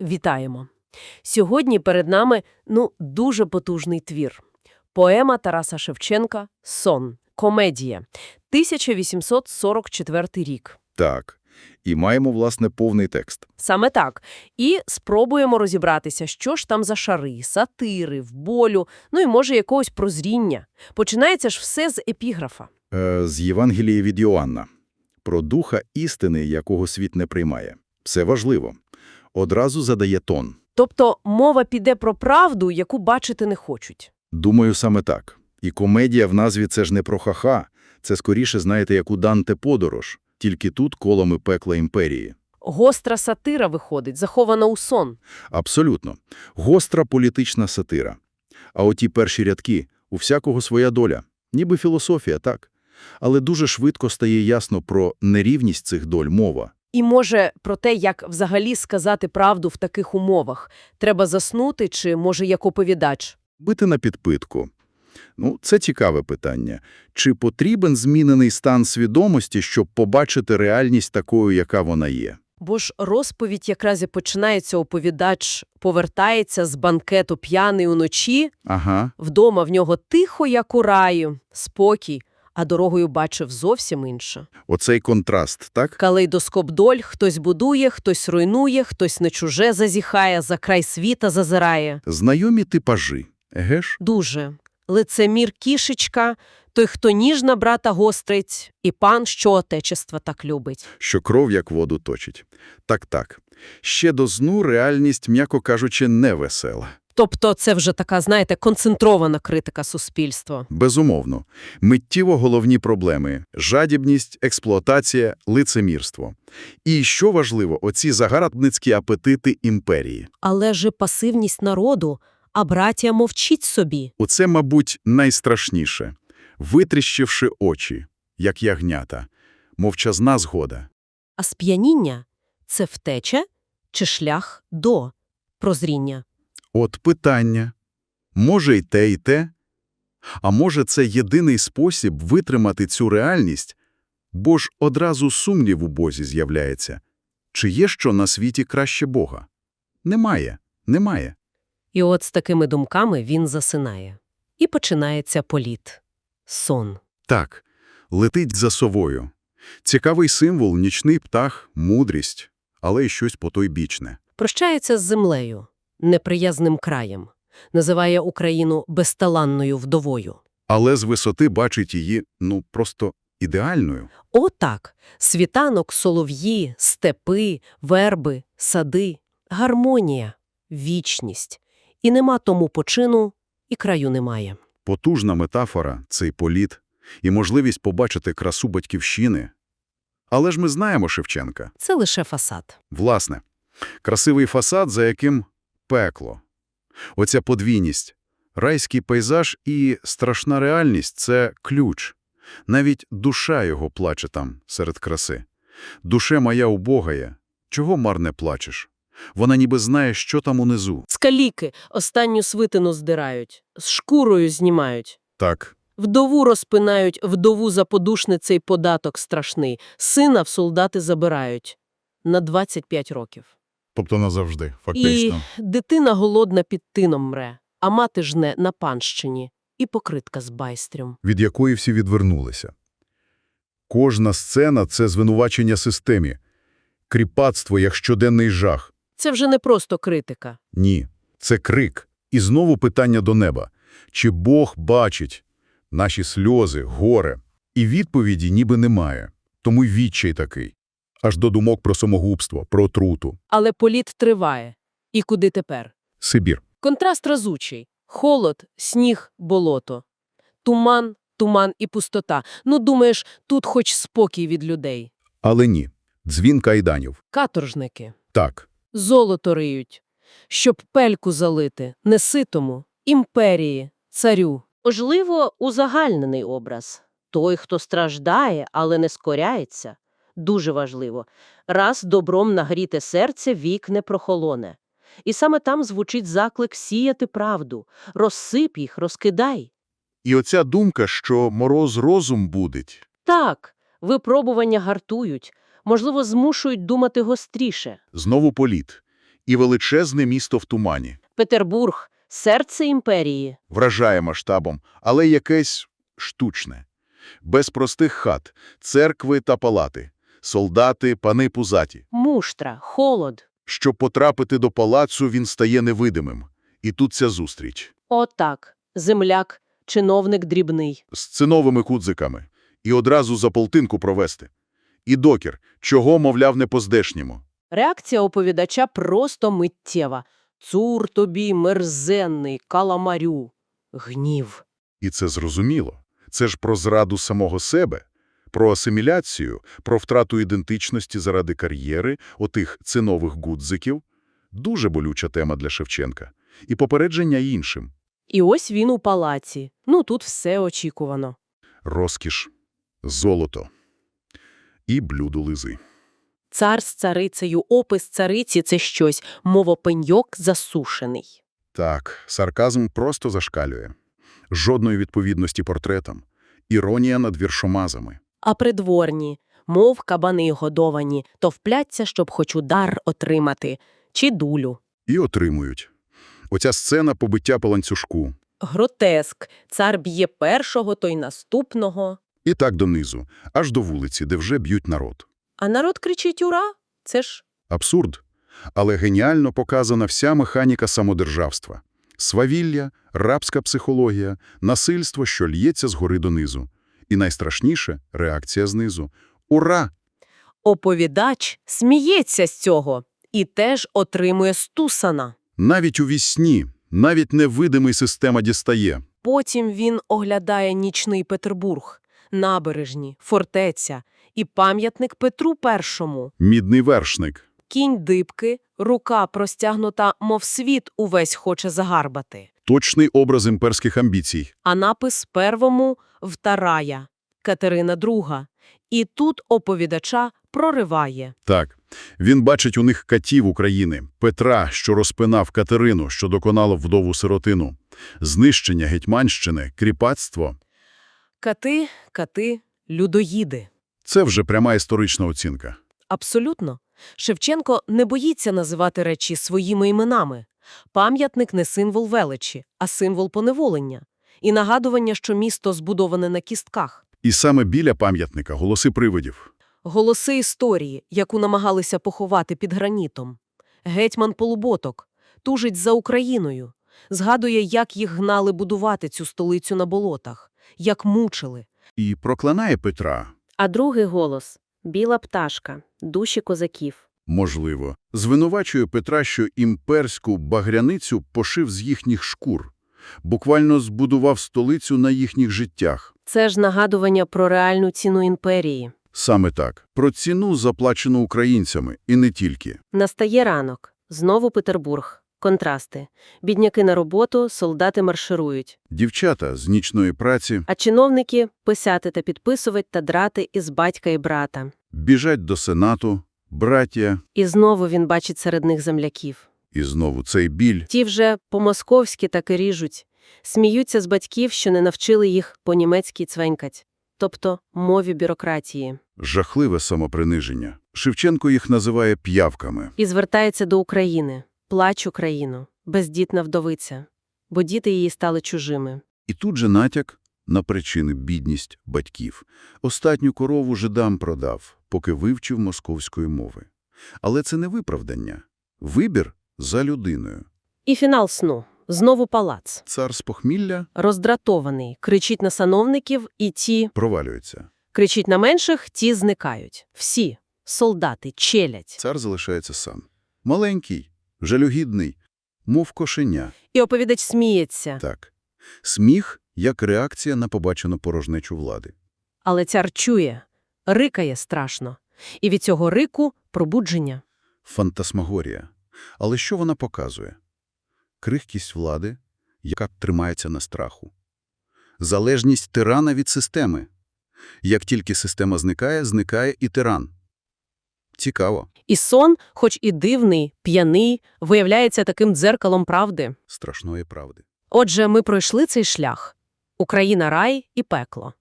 Вітаємо! Сьогодні перед нами ну дуже потужний твір. Поема Тараса Шевченка «Сон. Комедія. 1844 рік. Так. І маємо, власне, повний текст. Саме так. І спробуємо розібратися, що ж там за шари, сатири, вболю, ну і, може, якогось прозріння. Починається ж все з епіграфа. Е, з Євангелії від Йоанна. Про духа істини, якого світ не приймає. Все важливо. Одразу задає тон. Тобто мова піде про правду, яку бачити не хочуть. Думаю, саме так. І комедія в назві – це ж не про ха-ха. Це скоріше, знаєте, як у Данте подорож. Тільки тут колами пекла імперії. Гостра сатира виходить, захована у сон. Абсолютно. Гостра політична сатира. А оті перші рядки – у всякого своя доля. Ніби філософія, так. Але дуже швидко стає ясно про нерівність цих доль мова. І, може, про те, як взагалі сказати правду в таких умовах. Треба заснути чи, може, як оповідач? Бити на підпитку. Ну, це цікаве питання. Чи потрібен змінений стан свідомості, щоб побачити реальність такою, яка вона є? Бо ж розповідь якраз і починається, оповідач повертається з банкету п'яний уночі, Ага. вдома в нього тихо, як у раю, спокій, а дорогою бачив зовсім інше. Оцей контраст, так? Калейдоскоп доль, хтось будує, хтось руйнує, хтось не чуже зазіхає, за край світа зазирає. Знайомі типажі. Еге ж? Дуже. Лицемір кішечка, той, хто ніжна брата гострить, і пан, що отечества так любить. Що кров як воду точить. Так-так. Ще до сну реальність, м'яко кажучи, невесела. Тобто це вже така, знаєте, концентрована критика суспільства. Безумовно. Миттєво головні проблеми – жадібність, експлуатація, лицемірство. І, що важливо, оці загарбницькі апетити імперії. Але ж пасивність народу, а братія мовчить собі. Оце, мабуть, найстрашніше. Витріщивши очі, як ягнята. Мовчазна згода. А сп'яніння – це втеча чи шлях до прозріння? От питання. Може й те, і те? А може це єдиний спосіб витримати цю реальність? Бо ж одразу сумнів у Бозі з'являється. Чи є що на світі краще Бога? Немає, немає. І от з такими думками він засинає. І починається політ. Сон. Так, летить за совою. Цікавий символ – нічний птах, мудрість, але й щось потойбічне. Прощається з землею, неприязним краєм. Називає Україну безталанною вдовою. Але з висоти бачить її, ну, просто ідеальною. Отак. Світанок, солов'ї, степи, верби, сади. Гармонія, вічність. І нема тому почину, і краю немає. Потужна метафора – цей політ, і можливість побачити красу батьківщини. Але ж ми знаємо Шевченка. Це лише фасад. Власне, красивий фасад, за яким пекло. Оця подвійність, райський пейзаж і страшна реальність – це ключ. Навіть душа його плаче там, серед краси. Душе моя убогає. Чого марне плачеш? Вона ніби знає, що там унизу. З каліки останню свитину здирають, з шкурою знімають. Так, Вдову розпинають, вдову за подушницей податок страшний. Сина в солдати забирають. На 25 років. Тобто назавжди, І фактично. дитина голодна під тином мре, а мати жне на панщині. І покритка з байстрем. від якої всі відвернулися. Кожна сцена – це звинувачення системі. Кріпацтво як щоденний жах. Це вже не просто критика. Ні, це крик. І знову питання до неба. Чи Бог бачить наші сльози, горе? І відповіді ніби немає. Тому й відчай такий. Аж до думок про самогубство, про отруту. Але політ триває. І куди тепер? Сибір. Контраст разучий. Холод, сніг, болото. Туман, туман і пустота. Ну, думаєш, тут хоч спокій від людей. Але ні. Дзвін кайданів. Каторжники. Так. Золото риють. Щоб пельку залити, неситому, імперії, царю. Можливо, узагальнений образ. Той, хто страждає, але не скоряється. Дуже важливо. Раз добром нагріте серце, вік не прохолоне. І саме там звучить заклик сіяти правду. Розсип їх, розкидай. І оця думка, що мороз розум будить. Так, випробування гартують, можливо, змушують думати гостріше. Знову політ. І величезне місто в тумані. Петербург – серце імперії. Вражає масштабом, але якесь штучне. Без простих хат, церкви та палати. Солдати, пани пузаті. Муштра, холод. Щоб потрапити до палацу, він стає невидимим. І тут ця зустріч. Отак. Земляк, чиновник дрібний. З циновими кудзиками. І одразу за полтинку провести. І докір, чого, мовляв, не по-здешньому. Реакція оповідача просто миттєва. Цур тобі, мерзенний, каламарю. Гнів. І це зрозуміло. Це ж про зраду самого себе, про асиміляцію, про втрату ідентичності заради кар'єри, отих цинових гудзиків. Дуже болюча тема для Шевченка. І попередження іншим. І ось він у палаці. Ну, тут все очікувано. Розкіш, золото і блюдо лизи. Цар з царицею, опис цариці – це щось, мовопеньок засушений. Так, сарказм просто зашкалює. Жодної відповідності портретам. Іронія над віршомазами. А придворні, мов кабани годовані, то впляться, щоб хоч удар отримати, чи дулю. І отримують. Оця сцена побиття по ланцюжку. Гротеск. Цар б'є першого, то й наступного. І так донизу, аж до вулиці, де вже б'ють народ. А народ кричить «Ура!» Це ж Абсурд. Але геніально показана вся механіка самодержавства. Свавілля, рабська психологія, насильство, що л'ється згори донизу. І найстрашніше – реакція знизу. Ура! оповідач сміється з цього і теж отримує стусана. Навіть у вісні, навіть невидимий система дістає. Потім він оглядає нічний Петербург, набережні, фортеця і пам'ятник Петру І. Мідний вершник. Кінь дибки, рука простягнута, мов світ увесь хоче загарбати. Точний образ імперських амбіцій. А напис первому – вторая, Катерина II. І тут оповідача прориває. Так. Він бачить у них катів України, Петра, що розпинав Катерину, що доконало вдову сиротину, знищення Гетьманщини, кріпацтво. Кати, кати, людоїди. Це вже пряма історична оцінка. Абсолютно. Шевченко не боїться називати речі своїми іменами. Пам'ятник не символ величі, а символ поневолення. І нагадування, що місто збудоване на кістках. І саме біля пам'ятника голоси привидів. Голоси історії, яку намагалися поховати під гранітом. Гетьман Полуботок тужить за Україною. Згадує, як їх гнали будувати цю столицю на болотах, як мучили. І проклинає Петра, А другий голос – біла пташка, душі козаків. можливо, звинувачує Петра, що імперську багряницю пошив з їхніх шкур, буквально збудував столицю на їхніх життях. Це ж нагадування про реальну ціну імперії. Саме так. Про ціну, заплачену українцями, і не тільки. Настає ранок. Знову Петербург. Контрасти. Бідняки на роботу, солдати марширують. Дівчата з нічної праці А чиновники – писати та підписувати та драти із батька і брата. біжать до сенату, браття, І знову він бачить серед них земляків. і знову цей біль. Ті вже по-московськи так і ріжуть. Сміються з батьків, що не навчили їх по-німецьки цвенькать. Тобто мові бюрократії. Жахливе самоприниження. Шевченко їх називає п'явками. І звертається до України. Плач Україну. Бездітна вдовиця. Бо діти її стали чужими. І тут же натяк на причини бідність батьків. Остатню корову жидам продав, поки вивчив московської мови. Але це не виправдання. Вибір за людиною. І фінал сну. Знову палац. Цар з похмілля Роздратований. Кричить на сановників, і ті... провалюється. Кричить на менших, ті зникають. Всі. Солдати, челядь. Цар залишається сам. Маленький, жалюгідний, мов кошеня. І оповідач сміється. Так. Сміх як реакція на побачену порожнечу влади. Але цар чує. Рикає страшно. І від цього рику – пробудження. Фантасмагорія. Але що вона показує? Крихкість влади, яка тримається на страху. Залежність тирана від системи. Як тільки система зникає, зникає і тиран. Цікаво, І сон, хоч і дивний, п'яний, виявляється таким дзеркалом правди. страшної правди. Отже, ми пройшли цей шлях. Україна – рай і пекло.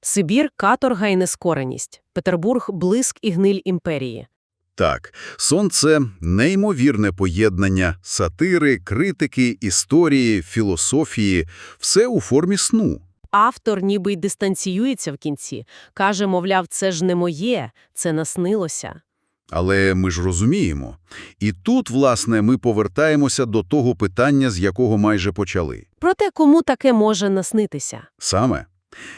Сибір – каторга і нескореність. Петербург – блиск і гниль імперії. Так, сон – це неймовірне поєднання сатири, критики, історії, філософії – все у формі сну. Автор ніби й дистанціюється в кінці. Каже, мовляв, це ж не моє, це наснилося. Але ми ж розуміємо. І тут, власне, ми повертаємося до того питання, з якого майже почали. Проте кому таке може наснитися? Саме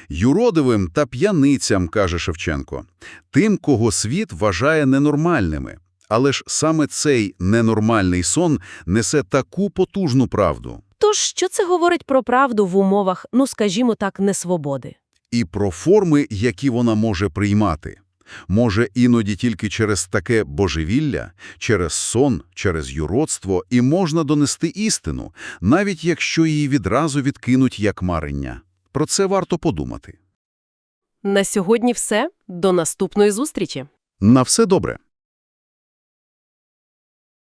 юродивим та п'яницям, каже Шевченко, тим, кого світ вважає ненормальними. Але ж саме цей ненормальний сон несе таку потужну правду. Тож, що це говорить про правду в умовах, ну, скажімо так, несвободи? І про форми, які вона може приймати. Може, іноді тільки через таке божевілля, через сон, через юродство і можна донести істину, навіть якщо її відразу відкинуть як марення. Про це варто подумати. На сьогодні все. До наступної зустрічі! На все добре.